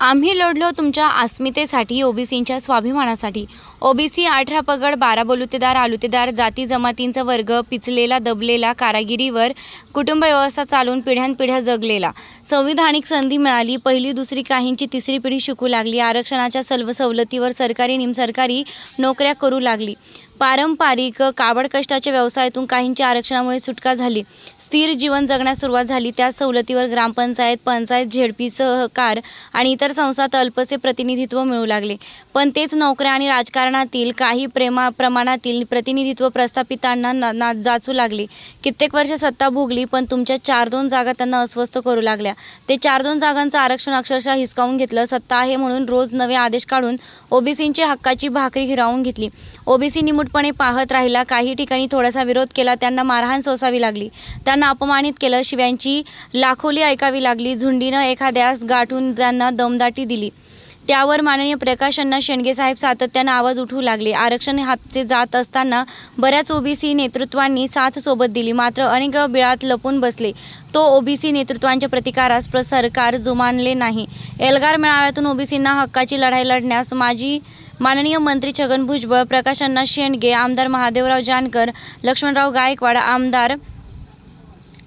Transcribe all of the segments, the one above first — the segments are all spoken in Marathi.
आम्ही लढलो तुमच्या अस्मितेसाठी ओबीसींच्या स्वाभिमानासाठी. ओबीसी अठरा पगड बारा बलुतेदार आलुतेदार जाती जमातींचा वर्ग पिचलेला दबलेला कारागिरीवर कुटुंब व्यवस्था चालून पिढ्यानपिढ्या जगलेला. संविधानिक संधी मिळाली पहिली दुसरी काहींची तिसरी पिढी शिकू लागली आरक्षणाच्या सर्व सवलतीवर सरकारी निमसरकारी नोकऱ्या करू लागली. पारंपरिक काबड कष्टाच्या व्यवसायातून काहींच्या आरक्षणामुळे सुटका झाली. स्थिर जीवन जगण्यास सुरुवात झाली. त्या सवलतीवर ग्रामपंचायत पंचायत झेडपी सहकार आणि इतर संस्थात अल्पसे प्रतिनिधित्व मिळू लागले. पण तेच नोकऱ्या आणि राजकारणातील काही प्रेमा प्रमाणातील प्रतिनिधित्व प्रस्थापितांना न ना जाचू लागले. कित्येक वर्ष सत्ता भोगली पण तुमच्या चार दोन जागा त्यांना अस्वस्थ करू लागल्या. ते चार दोन जागांचं आरक्षण अक्षरशः हिसकावून घेतलं. सत्ता आहे म्हणून रोज नवे आदेश काढून ओबीसींची हक्काची भाकरी हिरावून घेतली. ओबीसी निमूटपणे पाहत राहिला. काही ठिकाणी थोडासा विरोध केला. त्यांना मारहाण सोसावी लागली. त्या त्यांना अपमानित केलं. शिव्यांची लाखोली ऐकावी लागली. झुंडीनं एखाद्यास गाठून त्यांना दमदाटी दिली. त्यावर माननीय प्रकाश अण्णा साहेब सातत्यानं आवाज उठवू लागले. आरक्षण हातचे जात असताना बऱ्याच ओबीसी नेतृत्वांनी साथ सोबत दिली. मात्र अनेक बिळात लपून बसले. तो ओबीसी नेतृत्वांच्या प्रतिकारास सरकार जुमानले नाही. एल्गार मेळाव्यातून ओबीसींना हक्काची लढाई लढण्यास माजी माननीय मंत्री छगन भुजबळ प्रकाश अण्णा शेंडगे आमदार महादेवराव जानकर लक्ष्मणराव गायकवाड आमदार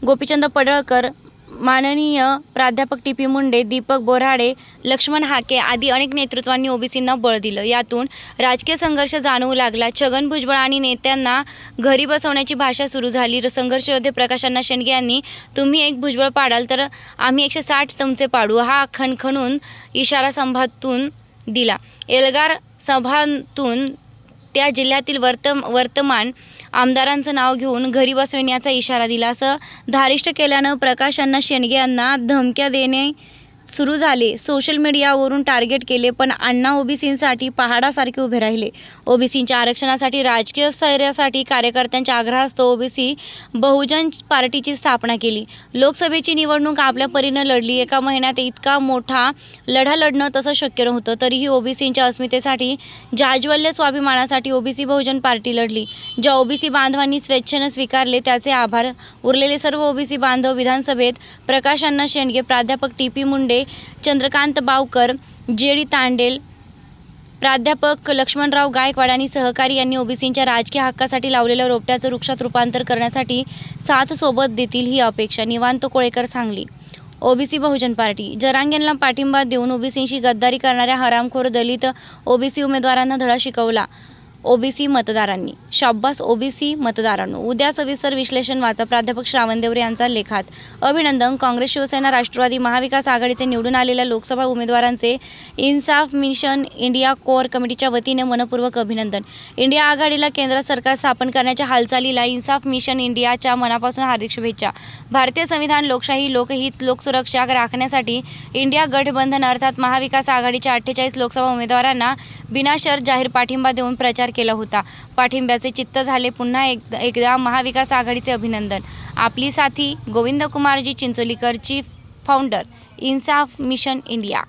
गोपीचंद पडळकर माननीय प्राध्यापक टी पी मुंडे दीपक बोराडे लक्ष्मण हाके आदी अनेक नेतृत्वांनी ओबीसींना बळ दिलं. यातून राजकीय संघर्ष जाणवू लागला. छगन भुजबळ आणि नेत्यांना घरी बसवण्याची भाषा सुरू झाली. संघर्ष योद्धे प्रकाशांना शेंडगे यांनी तुम्ही एक भुजबळ पाडाल तर आम्ही एकशे साठ तुमचे पाडू. हा खणखणून इशारा संभातून दिला. एल्गार सभातून त्या जिल्ह्यातील वर्त वर्तमान आमदारांचं नाव घेऊन घरी बसविण्याचा इशारा दिला. असं धारिष्ट केल्यानं प्रकाश अण्णा शेंडगे यांना धमक्या देणे सुरू झाले. सोशल मीडियावरून टार्गेट केले पण अण्णा ओबीसींसाठी पहाडासारखे उभे राहिले. ओबीसींच्या आरक्षणासाठी राजकीय स्थैर्यासाठी कार्यकर्त्यांच्या आग्रहास्तव ओबीसी बहुजन पार्टीची स्थापना केली. लोकसभेची निवडणूक आपल्या परीनं लढली. एका महिन्यात इतका मोठा लढा लढणं तसं शक्य नव्हतं तरीही ओबीसींच्या अस्मितेसाठी जाज्वल्य स्वाभिमानासाठी ओबीसी बहुजन पार्टी लढली. ज्या ओबीसी बांधवांनी स्वेच्छेनं स्वीकारले त्याचे आभार उरलेले सर्व ओबीसी बांधव विधानसभेत प्रकाशांना शेंडगे प्राध्यापक T P Munde Chandrakant Bavkar J D Tandel प्राध्यापक लक्ष्मणराव गायकवाड आणि सहकारी यांनी ओबीसींच्या राजकीय हक्कासाठी लावलेल्या रोपट्याचं वृक्षात रूपांतर करण्यासाठी साथ सोबत देतील ही अपेक्षा निवांत कोळेकर सांगली. ओबीसी बहुजन पार्टी जरांगेंना पाठिंबा देऊन ओबीसींशी गद्दारी करणाऱ्या हरामखोर दलित ओबीसी उमेदवारांना धडा शिकवला. ओबीसी मतदारांनी. शाब्बास ओबीसी मतदारांनो उद्या सविस्तर विश्लेषण वाचा. प्राध्यापक श्रावण देवरे यांचा लेखात. अभिनंदन. काँग्रेस शिवसेना राष्ट्रवादी महाविकास आघाडीचे निवडून आलेल्या लोकसभा उमेदवारांचे इन्साफ मिशन इंडिया कोर कमिटीच्या वतीने मनपूर्वक अभिनंदन. इंडिया आघाडीला केंद्र सरकार स्थापन करण्याच्या हालचालीला इन्साफ मिशन इंडियाच्या मनापासून हार्दिक शुभेच्छा. भारतीय संविधान लोकशाही लोकहित लोकसुरक्षा राखण्यासाठी इंडिया गठबंधन अर्थात महाविकास आघाडीच्या अठ्ठेचाळीस लोकसभा उमेदवारांना बिनाशर्त जाहीर पाठिंबा देऊन प्रचार केला होता. पाठिंब्याचे चित्त झाले. पुन्हा एक एकदा महाविकास आघाडीचे अभिनंदन. आपली साथी Govind Kumarji founder Insaf mission India.